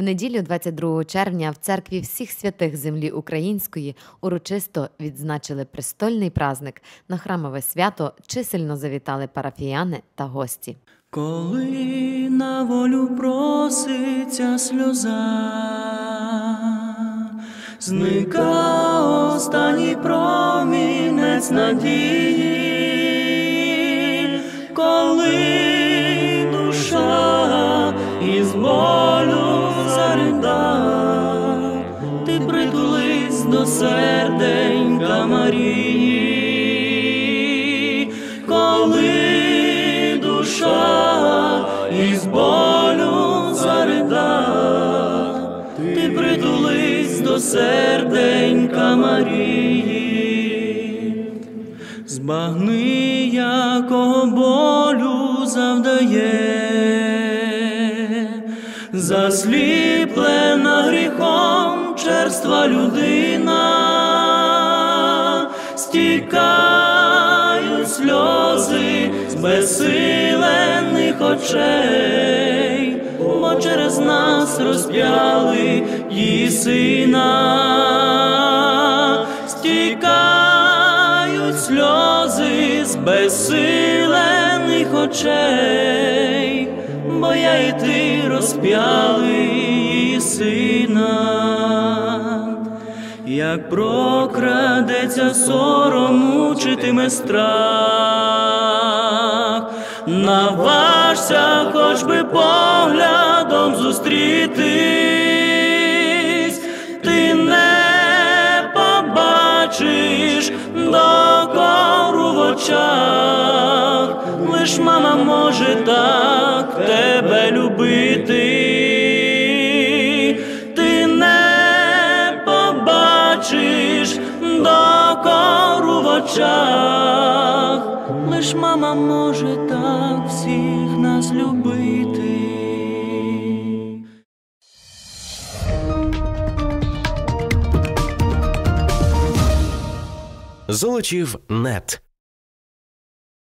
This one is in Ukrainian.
В неділю, 22 червня, в церкві всіх святих землі української урочисто відзначили престольний праздник. На храмове свято чисельно завітали парафіяни та гості. Коли на волю проситься сльоза, зника останній промінець надії, коли до серденька Марії, коли душа із болю зарида, ти притулись до серденька Марії, збагни, якого болю завдає, засліплена гріхом черства людина, стікають сльози з безсилених очей, бо через нас розп'яли її сина, стікають сльози з безсилених очей, бо я і ти розп'яли її сина. Як прокрадеться сором, мучитиме страх, наважся хоч би поглядом зустрітись, ти не побачиш докору в лиш мама може так тебе докору очах, лиш мама може так всіх нас любити. Золочів нет.